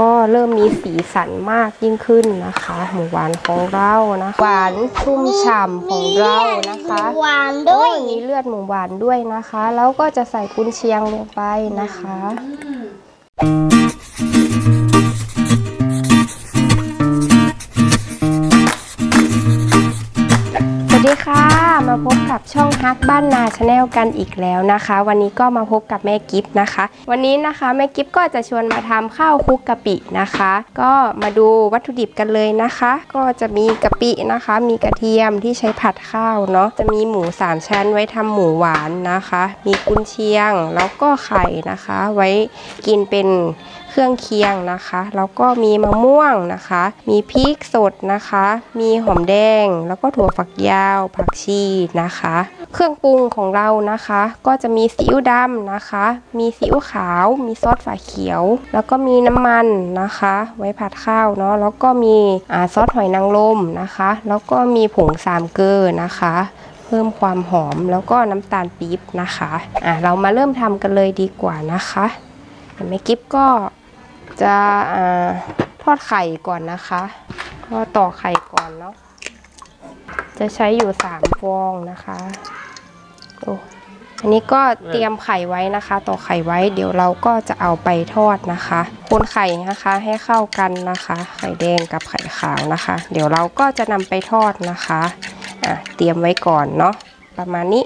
ก็เริ่มมีสีสันมากยิ่งขึ้นนะคะ หมูหวานของเรานะคะหวานชุ่มฉ่ำของเรานะคะหวานด้วยโอ้มีเลือดหมูหวานด้วยนะคะ แล้วก็จะใส่กุนเชียงลงไปนะคะส มาพบกับช่องฮักบ้านนาชาแนลกันอีกแล้วนะคะ วันนี้ก็มาพบกับแม่กิฟต์นะคะ วันนี้นะคะแม่กิฟต์ก็จะชวนมาทำข้าวคลุกกะปินะคะ ก็มาดูวัตถุดิบกันเลยนะคะ ก็จะมีกะปินะคะ มีกระเทียมที่ใช้ผัดข้าวเนาะจะมีหมูสามชั้นไว้ทำหมูหวานนะคะ มีกุนเชียงแล้วก็ไข่นะคะ ไว้กินเป็นเครื่องเคียงนะคะแล้วก็มีมะม่วงนะคะ มีพริกสดนะคะ มีหอมแดง แล้วก็ถั่วฝักยาวผักชีนะคะ เครื่องปรุงของเรานะคะ ก็จะมีซีอิ๊วดำนะคะ มีซีอิ๊วขาว มีซอสฝาเขียว แล้วก็มีน้ำมันนะคะ ไว้ผัดข้าวเนาะแล้วก็มีอซอสหอยนางรมนะคะ แล้วก็มีผงสามเกลือนะคะเพิ่มความหอมแล้วก็น้ำตาลปี๊บนะคะ อะเรามาเริ่มทำกันเลยดีกว่านะคะเดี๋ยวแม่กิฟก็ จะอทอดไข่ก่อนนะคะก็ต่อไข่ก่อนเนาะจะใช้อยู่สามฟองนะคะโอ้อันนี้ก็เตรียมไข่ไว้นะคะ ต่อไข่ไว้เดี๋ยวเราก็จะเอาไปทอดนะคะคนไข่นะคะให้เข้ากันนะคะ ไข่แดงกับไข่ขาวนะคะ เดี๋ยวเราก็จะนำไปทอดนะคะอะเตรียมไว้ก่อนเนาะประมาณนี้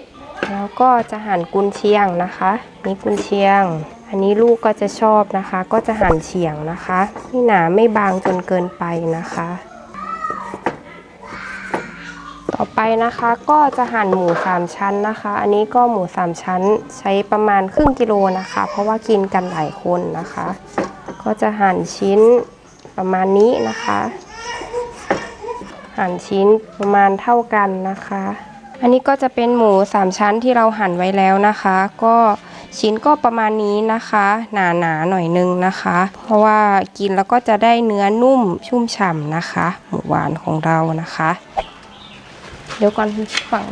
แล้วก็จะหั่นกุนเชียงนะคะ นี่กุนเชียง อันนี้ลูกก็จะชอบนะคะ ก็จะหั่นเฉียงนะคะไม่หนาไม่บางจนเกินไปนะคะ ต่อไปนะคะก็จะหั่นหมูสามชั้นนะคะ อันนี้ก็หมูสามชั้นใช้ประมาณครึ่งกิโลนะคะ เพราะว่ากินกันหลายคนนะคะ ก็จะหั่นชิ้นประมาณนี้นะคะ หั่นชิ้นประมาณเท่ากันนะคะ อันนี้ก็จะเป็นหมูสามชั้นที่เราหั่นไว้แล้วนะคะ ก็ ชิ้นก็ประมาณนี้นะคะ หนาๆหหน่อยนึงนะคะ เพราะว่ากินแล้วก็จะได้เนื้อนุ่มชุ่มฉ่ำนะคะ หมูหวานของเรานะคะ เดี๋ยวก่อนฝั่ง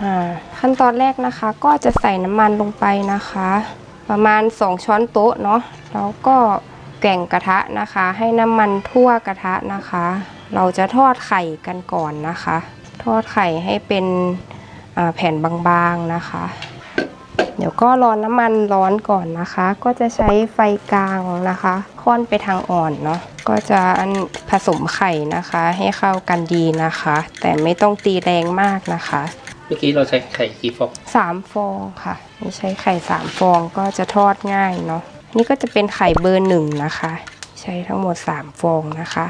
อ่าขั้นตอนแรกนะคะก็จะใส่น้ำมันลงไปนะคะ ประมาณ 2 ช้อนโต๊ะเนาะแล้วก็แกว่งกระทะนะคะ ให้น้ำมันทั่วกระทะนะคะ เราจะทอดไข่กันก่อนนะคะ ทอดไข่ให้เป็นแผ่นบางๆนะคะ เดี๋ยวก็รอน้ำมันร้อนก่อนนะคะ ก็จะใช้ไฟกลางนะคะ ค่อนไปทางอ่อนเนาะก็จะอันผสมไข่นะคะ ให้เข้ากันดีนะคะ แต่ไม่ต้องตีแรงมากนะคะเมื่อกี้เราใช้ไข่กี่ฟองสามฟองค่ะนี่ใช้ไข่สามฟองก็จะทอดง่ายเนาะนี่ก็จะเป็นไข่เบอร์หนึ่งนะคะ ใช้ทั้งหมดสามฟองนะคะ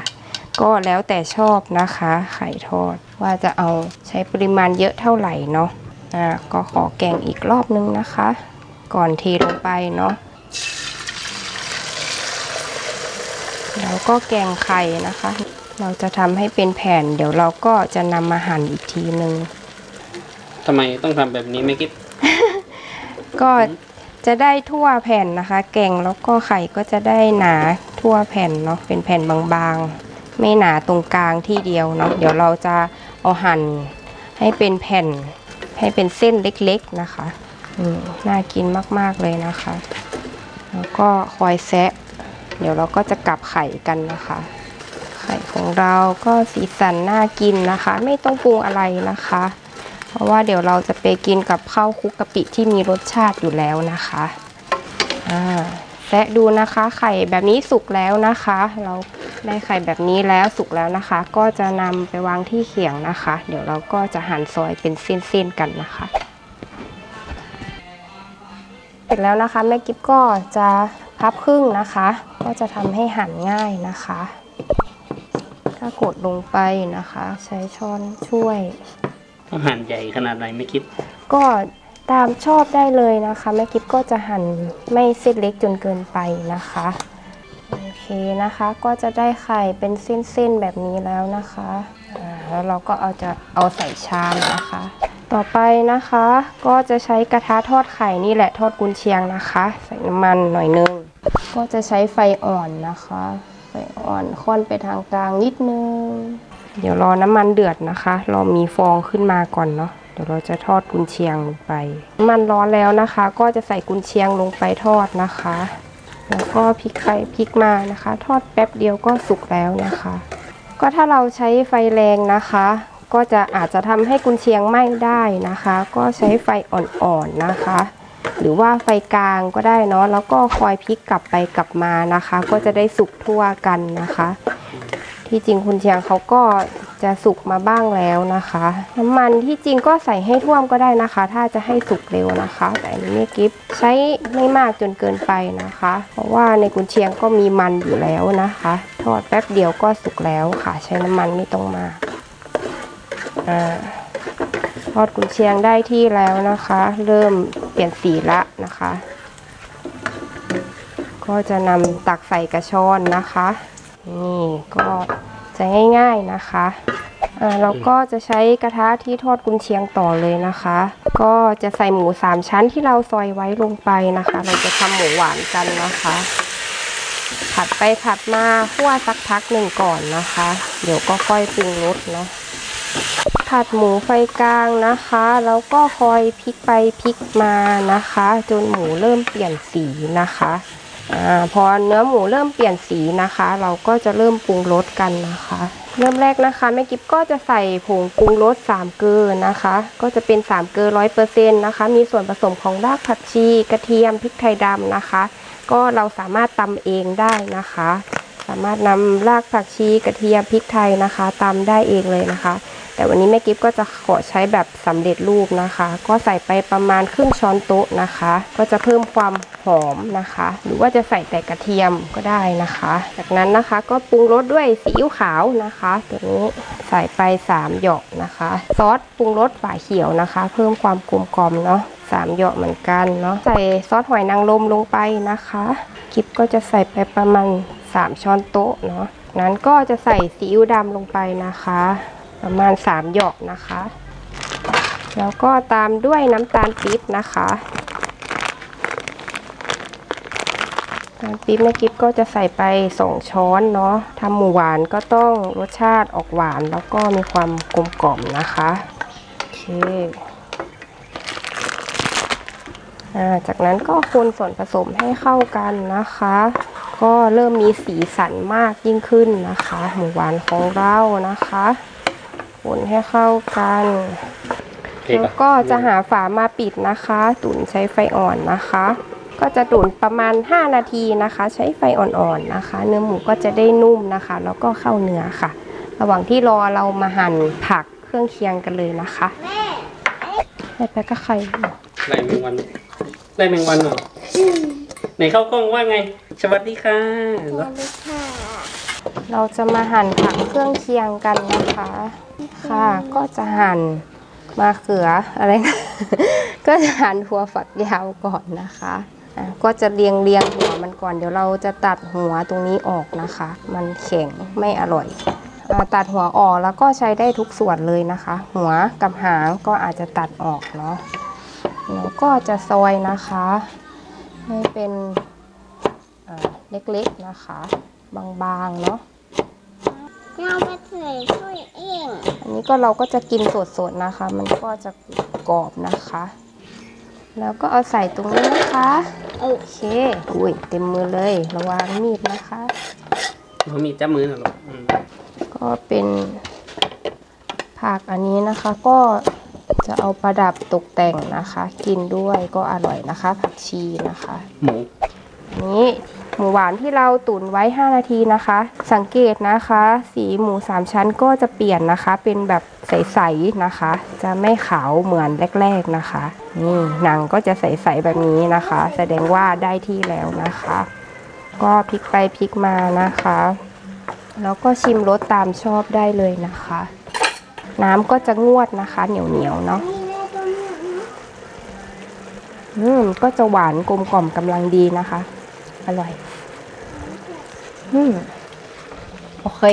ก็แล้วแต่ชอบนะคะ ไข่ทอดว่าจะเอาใช้ปริมาณเยอะเท่าไหร่เนาะ อ่าก็ขอแกงอีกรอบนึงนะคะ ก่อนเทลงไปเนาะแล้วก็แกงไข่นะคะ เราจะทำให้เป็นแผ่น เดี๋ยวเราก็จะนำมาหั่นอีกทีนึงทำไมต้องทำแบบนี้ไม่คิด ก็จะได้ทั่วแผ่นนะคะ แกงแล้วก็ไข่ก็จะได้หนาทั่วแผ่นเนาะเป็นแผ่นบางๆ ไม่หนาตรงกลางที่เดียวเนาะเดี๋ยวเราจะเอาหั่นให้เป็นแผ่น ให้เป็นเส้นเล็กๆนะคะอืมน่ากินมากๆเลยนะคะ แล้วก็คอยแซะ เดี๋ยวเราก็จะกลับไข่กันนะคะ ไข่ของเราก็สีสันน่ากินนะคะ ไม่ต้องปรุงอะไรนะคะ เพราะว่าเดี๋ยวเราจะไปกินกับข้าวคุกกะปิที่มีรสชาติอยู่แล้วนะคะอ่าและดูนะคะ ไข่แบบนี้สุกแล้วนะคะ เรา ได้ไข่แบบนี้แล้วสุกแล้วนะคะ ก็จะนำไปวางที่เขียงนะคะ เดี๋ยวเราก็จะหั่นซอยเป็นเส้นๆกันนะคะเสร็จแล้วนะคะแม่กิ๊บก็จะพับครึ่งนะคะ ก็จะทำให้หั่นง่ายนะคะก็กดลงไปนะคะ ใช้ช้อนช่วยต้องหั่นใหญ่ขนาดไหนไม่คิดก็ตามชอบได้เลยนะคะแม่กิฟก็จะหั่นไม่เส้นเล็กจนเกินไปนะคะโอเค นะคะ ก็จะได้ไข่เป็นเส้นๆแบบนี้แล้วนะคะแล้วเราก็เอาจะเอาใส่ชามนะคะ ต่อไปนะคะ ก็จะใช้กระทะทอดไข่นี่แหละทอดกุนเชียงนะคะ ใส่น้ำมันหน่อยนึง ก็จะใช้ไฟอ่อนนะคะ ไฟอ่อนค่อนไปทางกลางนิดนึง เดี๋ยวรอน้ำมันเดือดนะคะ รอมีฟองขึ้นมาก่อนเนาะเดี๋ยวเราจะทอดกุนเชียงลงไปน้ำมันร้อนแล้วนะคะ ก็จะใส่กุนเชียงลงไปทอดนะคะ แล้วก็พลิกไปพลิกมานะคะ ทอดแป๊บเดียวก็สุกแล้วนะคะ ก็ถ้าเราใช้ไฟแรงนะคะ ก็จะอาจจะทำให้กุนเชียงไหม้ได้นะคะ ก็ใช้ไฟอ่อนๆนะคะ หรือว่าไฟกลางก็ได้เนาะแล้วก็คอยพลิกกลับไปกลับมานะคะ ก็จะได้สุกทั่วกันนะคะ ที่จริงคุณเชียงเขาก็จะสุกมาบ้างแล้วนะคะ น้ำมันที่จริงก็ใส่ให้ท่วมก็ได้นะคะ ถ้าจะให้สุกเร็วนะคะ แต่อันนี้ไม่กิฟใช้ไม่มากจนเกินไปนะคะ เพราะว่าในกุนเชียงก็มีมันอยู่แล้วนะคะ ทอดแป๊บเดียวก็สุกแล้วค่ะ ใช้น้ำมันไม่ต้องมาอ่าทอดกุนเชียงได้ที่แล้วนะคะ เริ่มเปลี่ยนสีละนะคะ ก็จะนำตักใส่กระชอนนะคะ นี่ก็จะง่ายๆนะคะอ่าเราก็จะใช้กระทะที่ทอดกุนเชียงต่อเลยนะคะ ก็จะใส่หมูสามชั้นที่เราซอยไว้ลงไปนะคะ เราจะทำหมูหวานกันนะคะ ผัดไปผัดมาคั่วสักพักหนึ่งก่อนนะคะ เดี๋ยวก็ค่อยปรุงรสเนาะผัดหมูไฟกลางนะคะ แล้วก็คอยพลิกไปพลิกมานะคะ จนหมูเริ่มเปลี่ยนสีนะคะ อาพอเนื้อหมูเริ่มเปลี่ยนสีนะคะ เราก็จะเริ่มปรุงรสกันนะคะ เริ่มแรกนะคะแม่กิฟก็จะใส่ผงปรุงรส3เกลือนะคะ ก็จะเป็น3เกลือร้อยเปอร์เซ็นต์นะคะ มีส่วนผสมของรากผักชีกระเทียมพริกไทยดำนะคะ ก็เราสามารถตำเองได้นะคะ สามารถนำรากผักชีกระเทียมพริกไทยนะคะตำได้เองเลยนะคะ แต่วันนี้แม่กิฟก็จะขอใช้แบบสำเร็จรูปนะคะ ก็ใส่ไปประมาณครึ่งช้อนโต๊ะนะคะ ก็จะเพิ่มความหอมนะคะ หรือว่าจะใส่แต่กระเทียมก็ได้นะคะ จากนั้นนะคะก็ปรุงรสด้วยซีอิ๊วขาวนะคะตัวนี้ใส่ไป 3 หยอกนะคะ ซอสปรุงรสฝาเขียวนะคะ เพิ่มความกลมกล่อมเนาะสามหยอกเหมือนกันเนาะใส่ซอสหอยนางรมลงไปนะคะกิฟก็จะใส่ไปประมาณ 3 ช้อนโต๊ะเนาะนั้นก็จะใส่ซีอิ๊วดำลงไปนะคะ ประมาณ3หยอกนะคะ แล้วก็ตามด้วยน้ำตาลปี๊บนะคะน้ำตาลปี๊บแม่กิฟก็จะใส่ไป2ช้อนเนาะทำหมูหวานก็ต้องรสชาติออกหวานแล้วก็มีความกลมกล่อมนะคะโอเคอ่าจากนั้นก็คนส่วนผสมให้เข้ากันนะคะ ก็เริ่มมีสีสันมากยิ่งขึ้นนะคะ หมูหวานของเรานะคะ นให้เข้ากันโอเคแล้วปะก็จะหาฝามาปิดนะคะ ตุ๋นใช้ไฟอ่อนนะคะ ก็จะตุ๋นประมาณ 5 นาทีนะคะ ใช้ไฟอ่อนๆนะคะ เนื้อหมูก็จะได้นุ่มนะคะ แล้วก็เข้าเนื้อค่ะ ระหว่างที่รอเรามาหั่นผักเครื่องเคียงกันเลยนะคะแม่ไปก็ไข่ไล่แมงวันไล่แมงวันเหรอไหนเข้ากล้องว่าไง สวัสดีค่ะเหรอ เราจะมาหั่นผักเครื่องเคียงกันนะคะ ค่ะ ก็จะหั่นมาเขืออะไรนะ ก็จะหั่นหัวฝักยาวก่อนนะคะก็จะเรียงเรียงหัวมันก่อน เดี๋ยวเราจะตัดหัวตรงนี้ออกนะคะ มันแข็งไม่อร่อยตัดหัวออกแล้วก็ใช้ได้ทุกส่วนเลยนะคะ หัวกับหางก็อาจจะตัดออกเนาะแล้วก็จะซอยนะคะ ให้เป็นเล็กๆนะคะ บางๆเนาะ เรามาใส่ถ้วยเองอันนี้ก็เราก็จะกินสดๆนะคะ มันก็จะกรอบนะคะ แล้วก็เอาใส่ตรงนี้นะคะโอเคอุ้ยเต็มมือเลย ระวังมีดนะคะ เขามีจ้ามือนะหรออืมก็เป็นผักอันนี้นะคะ ก็จะเอาประดับตกแต่งนะคะ กินด้วยก็อร่อยนะคะ ผักชีนะคะ หมูนี้ หมูหวานที่เราตุ๋นไว้ 5 นาทีนะคะ สังเกตนะคะ สีหมู 3 ชั้นก็จะเปลี่ยนนะคะ เป็นแบบใสๆนะคะ จะไม่ขาวเหมือนแรก ๆนะคะนี่หนังก็จะใสๆแบบนี้นะคะ แสดงว่าได้ที่แล้วนะคะ ก็พลิกไปพลิกมานะคะ แล้วก็ชิมรสตามชอบได้เลยนะคะ น้ำก็จะงวดนะคะเหนียวๆเนาะอืมก็จะหวานกลมกล่อมกำลังดีนะคะ อร่อย โอเค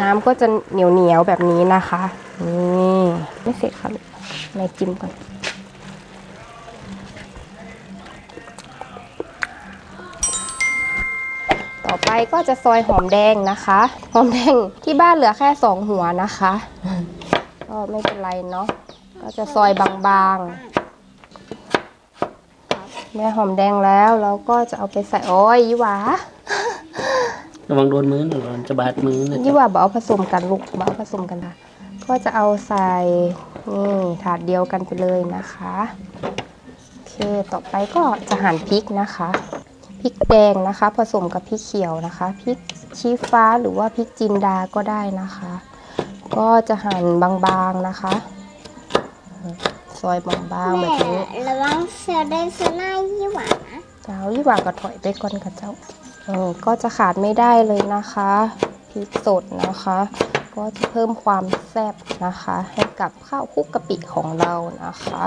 น้ำก็จะเหนียวเหนียวแบบนี้นะคะ นี่ไม่เสร็จค่ะแม่จิ้มก่อน ต่อไปก็จะซอยหอมแดงนะคะ หอมแดงที่บ้านเหลือแค่สองหัวนะคะ ก็ไม่เป็นไรเนาะ ก็จะซอยบางๆแม่หอมแดงแล้วเราก็จะเอาไปใส่โอ้ยยี่หวา ระวังโดนมือหนูมันจะบาดมือนะยี่จ๊ะหว่าบเอาผสมกันลูกบเอาผสมกันค่ะ ก็จะเอาใส่นี่ถาดเดียวกันไปเลยนะคะโอเคต่อไปก็จะหั่นพริกนะคะพริกแดงนะคะ ผสมกับพริกเขียวนะคะพริกชี้ฟ้าหรือว่าพริกจินดาก็ได้นะคะ ก็จะหั่นบางๆนะคะซอยบางๆแบแม่บนี้ระวังเสือได้เสือหน้ายี่หวานะเจ้ายี่หว่าก็ถอยไปก่อนกับเจ้าเออ ก็จะขาดไม่ได้เลยนะคะพริกสดนะคะ ก็จะเพิ่มความแซ่บนะคะ ให้กับข้าวคลุกกะปิของเรานะคะ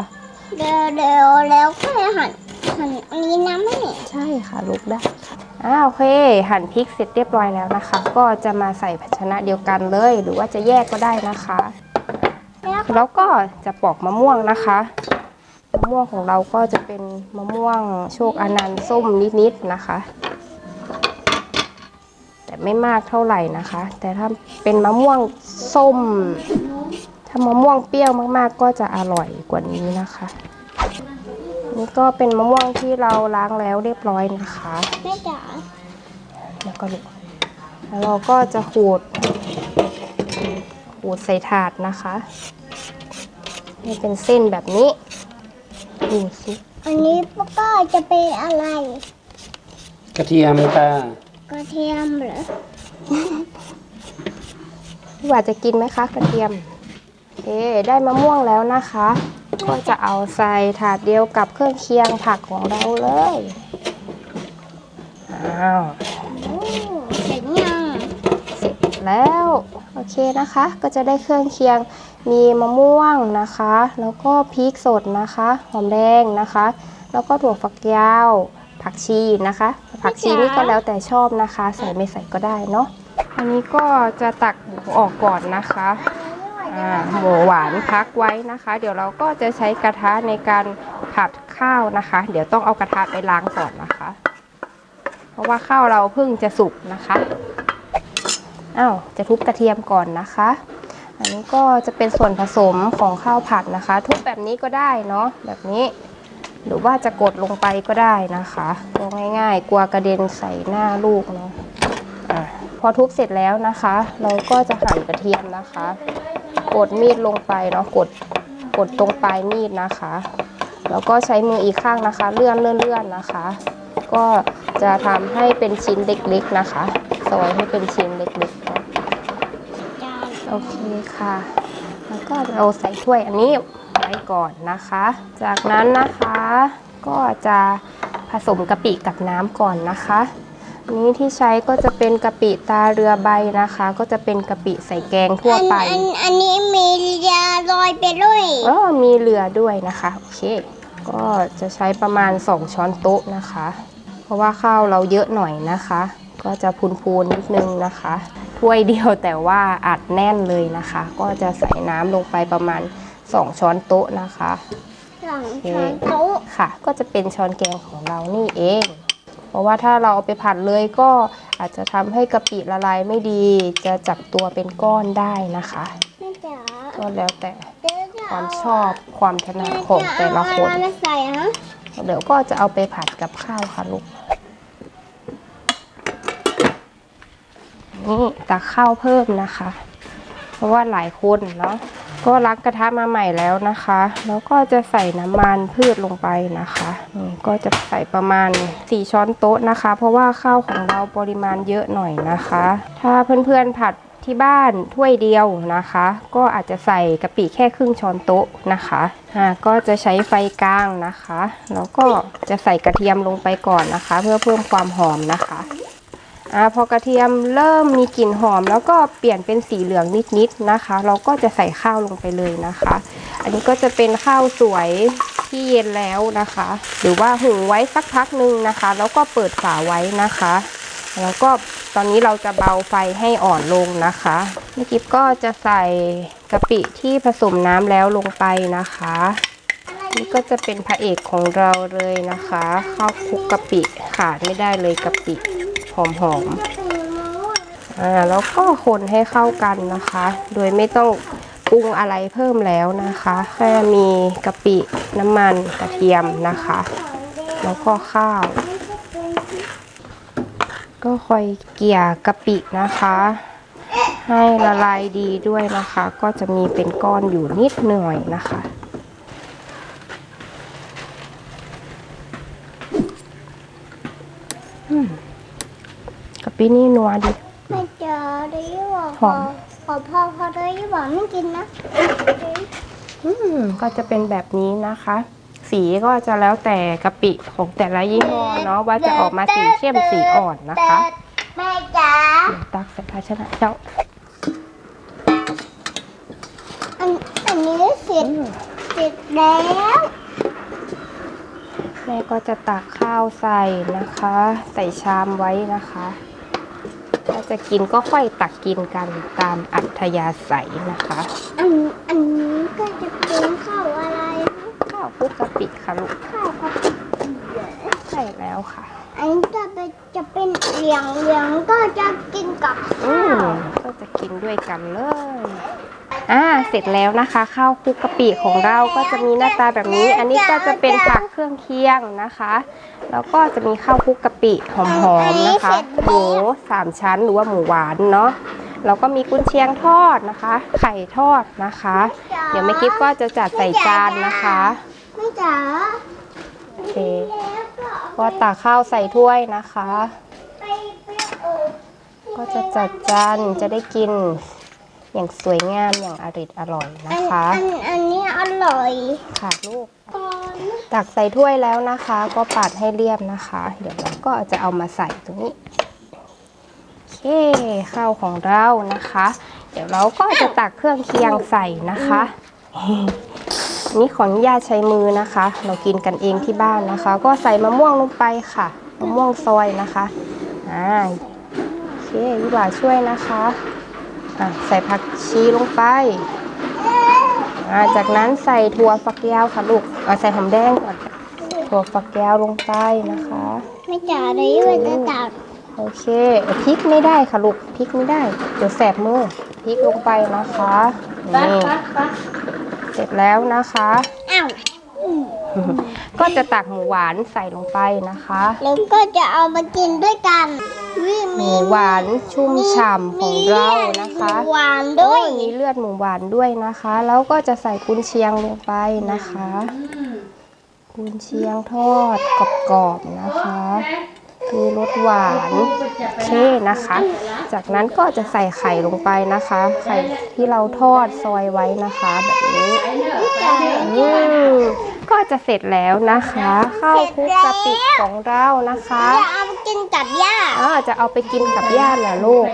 เดี๋ยวเดี๋ยวแล้วค่อยหั่นหั่นอันนี้นะแม่ใช่ค่ะลูกได้ค่ะอ่าโอเค หั่นพริกเสร็จเรียบร้อยแล้วนะคะ ก็จะมาใส่ภาชนะเดียวกันเลย หรือว่าจะแยกก็ได้นะคะ แล้วแล้วก็จะปอกมะม่วงนะคะมะม่วงของเราก็จะเป็นมะม่วงโชคอนันต์ส้มนิดๆนะคะแต่ ไม่มากเท่าไหร่นะคะ แต่ถ้าเป็นมะม่วงส้ม ถ้ามะม่วงเปรี้ยวมากๆ ก็จะอร่อยกว่านี้นะคะ นี่ก็เป็นมะม่วงที่เราล้างแล้วเรียบร้อยนะคะแม่จ๋าแล้วก็ลูกแล้วเราก็จะขูดขูดใส่ถาดนะคะให้เป็นเส้นแบบนี้ดูสิอันนี้ก็จะเป็นอะไร กระเทียมค่ะ กระเทียมเหรอพี่หว่าจะกินไหมคะ กระเทียมโอเคได้มะม่วงแล้วนะคะ ก็จะเอาใส่ถาดเดียวกับเครื่องเคียงผักของเราเลยอ้าวโอ้เสร็จยังเสร็จแล้วโอเคนะคะ ก็จะได้เครื่องเคียงมีมะม่วงนะคะ แล้วก็พริกสดนะคะ หอมแดงนะคะ แล้วก็ถั่วฝักยาว ผักชีนะคะ ผักชีนี่ก็แล้วแต่ชอบนะคะ ใส่ไม่ใส่ก็ได้เนาะอันนี้ก็จะตักหมูออกก่อนนะคะอ่าหมูหวานพักไว้นะคะ เดี๋ยวเราก็จะใช้กระทะในการผัดข้าวนะคะ เดี๋ยวต้องเอากระทะไปล้างก่อนนะคะ เพราะว่าข้าวเราเพิ่งจะสุกนะคะอ้าวจะทุบกระเทียมก่อนนะคะ อันนี้ก็จะเป็นส่วนผสมของข้าวผัดนะคะ ทุบแบบนี้ก็ได้เนาะแบบนี้ หรือว่าจะกดลงไปก็ได้นะคะก็ง่ายๆ กลัวกระเด็นใส่หน้าลูกเนาะอะพอทุบเสร็จแล้วนะคะ เราก็จะหั่นกระเทียมนะคะ กดมีดลงไปเนาะกดกดตรงปลายมีดนะคะ แล้วก็ใช้มืออีกข้างนะคะ เลื่อนเลื่อนเลื่อนนะคะ ก็จะทำให้เป็นชิ้นเล็กๆนะคะซอยให้เป็นชิ้นเล็กๆเนาะโอเคค่ะ แล้วก็เราใส่ถ้วยอันนี้ ว้ก่อนนะคะ จากนั้นนะคะก็จะผสมกะปิกับน้ำก่อนนะคะอันนี้ที่ใช้ก็จะเป็นกะปิตาเรือใบนะคะ ก็จะเป็นกะปิใส่แกงทั่วไป อันอันนี้มียาลอยไปด้วยเออมีเรือด้วยนะคะโอเค ก็จะใช้ประมาณ 2 ช้อนโต๊ะนะคะ เพราะว่าข้าวเราเยอะหน่อยนะคะ ก็จะพูนๆนิดนึงนะคะถ้วยเดียวแต่ว่าอัดแน่นเลยนะคะ ก็จะใส่น้ำลงไปประมาณ 2ช้อนโต๊ะนะคะสองช้อนโต๊ะค่ะ ก็จะเป็นช้อนแกงของเรานี่เอง เพราะว่าถ้าเราเอาไปผัดเลยก็อาจจะทำให้กะปิละลายไม่ดี จะจับตัวเป็นก้อนได้นะคะแม่จ๋าก็แล้วแต่เดี๋ยวจะความชอบความถนัดของแต่ละคนแม่จเอาอะไรมาใส่ฮะเดี๋ยวก็จะเอาไปผัดกับข้าวค่ะลูกนี่ตักข้าวเพิ่มนะคะ เพราะว่าหลายคนเนาะ ก็ล้างกระทะมาใหม่แล้วนะคะ แล้วก็จะใส่น้ำมันพืชลงไปนะคะก็จะใส่ประมาณ 4 ช้อนโต๊ะนะคะ เพราะว่าข้าวของเราปริมาณเยอะหน่อยนะคะ ถ้าเพื่อนๆผัดที่บ้านถ้วยเดียวนะคะ ก็อาจจะใส่กะปิแค่ครึ่งช้อนโต๊ะนะคะอ่าก็จะใช้ไฟกลางนะคะ แล้วก็จะใส่กระเทียมลงไปก่อนนะคะ เพื่อเพิ่มความหอมนะคะ อ่าพอกระเทียมเริ่มมีกลิ่นหอม แล้วก็เปลี่ยนเป็นสีเหลืองนิดๆนะคะ เราก็จะใส่ข้าวลงไปเลยนะคะ อันนี้ก็จะเป็นข้าวสวยที่เย็นแล้วนะคะ หรือว่าหุงไว้สักพักหนึ่งนะคะ แล้วก็เปิดฝาไว้นะคะ แล้วก็ตอนนี้เราจะเบาไฟให้อ่อนลงนะคะเมื่อกี้ก็จะใส่กะปิที่ผสมน้ำแล้วลงไปนะคะ นี่ก็จะเป็นพระเอกของเราเลยนะคะข้าวคลุกกะปิขาดไม่ได้เลยกะปิ หอมๆอ่าแล้วก็คนให้เข้ากันนะคะ โดยไม่ต้องปรุงอะไรเพิ่มแล้วนะคะ แค่มีกะปิน้ำมันกระเทียมนะคะ แล้วก็ข้าว ก็คอยเกี่ยกะปินะคะ ให้ละลายดีด้วยนะคะ ก็จะมีเป็นก้อนอยู่นิดหน่อยนะคะอืมกะ ปินี่นัวดี ไม่เจอได้ยังบอกหอม ขอพ่อพอได้ยังบอกไม่กินนะอืมก็จะเป็นแบบนี้นะคะ สีก็จะแล้วแต่กะปิของแต่ละยี่ห้อเนาะว่าจะออกมาสีเข้มสีอ่อนนะคะแม่จ๋าตักใส่ภาชนะเจ้าอันอันนี้เสร็จเสร็จแล้วแม่ก็จะตักข้าวใส่นะคะ ใส่ชามไว้นะคะถ้า จะกินก็ค่อยตักกินกันตามอัธยาศัยนะคะ อันอันนี้ก็จะเป็นข้าวอะไรนะข้าวคลุกกะปิค่ะลูกข้าวผัดใส่แล้วค่ะ อันนี้จะเป็นจะเป็นเหลียงเหลียงก็จะกินกับอืข้าวมก็จะกินด้วยกันเลย อ่าเสร็จแล้วนะคะข้าวคลุกกะปิของเราก็จะมีหน้าตาแบบนี้ อันนี้ก็จะเป็นผักเครื่องเคียงนะคะ แล้วก็จะมีข้าวคลุกกะปิหอมๆนะคะหมูสามชั้นหรือว่าหมูหวานเนาะแล้วก็มีกุนเชียงทอดนะคะ ไข่ทอดนะคะ เดี๋ยวแม่กิฟก็จะจัดใส่จานนะคะไม่จ๋าโอเคก็ตักข้าวใส่ถ้วยนะคะ ก็จะจัดจานจะได้กิน อย่างสวยงามอย่างอริดอร่อยอันะนคะ อันอันนี้อร่อยค่ะลูก ก่อนตักใส่ถ้วยแล้วนะคะ ก็ปัดให้เรียบนะคะ เดี๋ยวเราก็จะเอามาใส่ตรงนี้ โอเคข้าวของเรานะคะ เดี๋ยวเราก็จะตักเครื่องเคียงใส่นะคะ นี่ขออนุญาตใช้มือนะคะ เรากินกันเองที่บ้านนะคะ ก็ใส่มะม่วงลงไปค่ะมะม่วงซอยนะคะอ่าโอเคพี่บ่าช่วยนะคะอะ ใส่ผักชีลงไปอ่าจากนั้นใส่ถั่วฝักยาวค่ะลูกเอาใส่หอมแดงก่อน ถั่วฝักยาวลงไปนะคะ ไม่จ๋าเลยว่าจะตัดโอเคพริกไม่ได้ค่ะลูกพริกไม่ได้ เดี๋ยวแสบมือพริกลงไปนะคะนี่เสร็จแล้วนะคะอ้าว ก็จะตักหมูหวานใส่ลงไปนะคะ แล้วก็จะเอามากินด้วยกันวิหมูหวานชุ่มฉ่ำของเรานะคะมีหวานด้วยโอ้มีเลือดหมูหวานด้วยนะคะ แล้วก็จะใส่กุนเชียงลงไปนะคะ กุนเชียงทอดกรอบๆนะคะมีรสหวานโอเคนะคะ จากนั้นก็จะใส่ไข่ลงไปนะคะ ไข่ที่เราทอดซอยไว้นะคะ แบบนี้อืม ก็จะเสร็จแล้วนะคะ ข้าวคลุกกะปิของเรานะคะจะเอามากินกับย่าอ่าจะเอาไปกินกับญาติเหรอลูก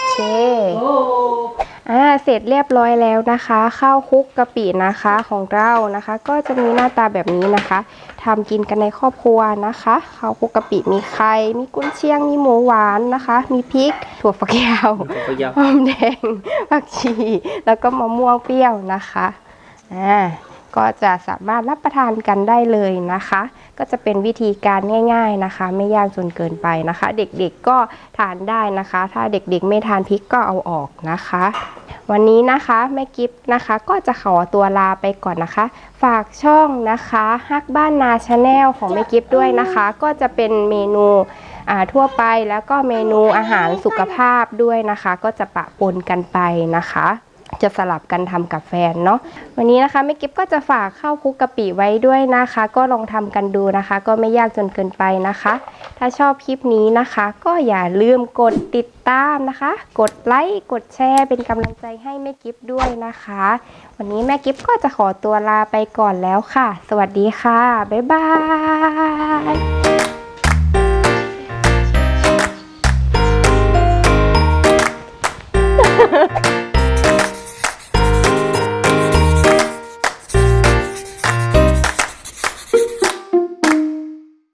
โอเคอ่าเสร็จเรียบร้อยแล้วนะคะ ข้าวคลุกกะปินะคะของเรานะคะ ก็จะมีหน้าตาแบบนี้นะคะทำกินกันในครอบครัวนะคะข้าวคลุกกะปิมีไข่มีกุนเชียงมีหมูหวานนะคะ มีพริกถั่วฝักยาวผมก็ยาวหอมแดงผักชีแล้วก็มะม่วงเปรี้ยวนะคะอ่า ก็จะสามารถรับประทานกันได้เลยนะคะ ก็จะเป็นวิธีการง่าย ๆนะคะ ไม่ยากจนเกินไปนะคะ เด็กๆก็ทานได้นะคะ ถ้าเด็กๆไม่ทานพริกก็เอาออกนะคะ วันนี้นะคะแม่กิฟนะคะ ก็จะขอตัวลาไปก่อนนะคะ ฝากช่องนะคะฮักบ้านนาชาแนลของแม่กิฟด้วยนะคะ ก็จะเป็นเมนูทั่วไปแล้วก็เมนูอาหารสุขภาพด้วยนะคะ ก็จะปะปนกันไปนะคะ จะสลับกันทำกับแฟนเนาะวันนี้นะคะแม่กิฟก็จะฝากข้าวคุกกะปิไว้ด้วยนะคะ ก็ลองทำกันดูนะคะ ก็ไม่ยากจนเกินไปนะคะ ถ้าชอบคลิปนี้นะคะ ก็อย่าลืมกดติดตามนะคะ กดไลค์กดแชร์เป็นกำลังใจให้แม่กิฟด้วยนะคะ วันนี้แม่กิฟก็จะขอตัวลาไปก่อนแล้วค่ะ สวัสดีค่ะบ๊ายบาย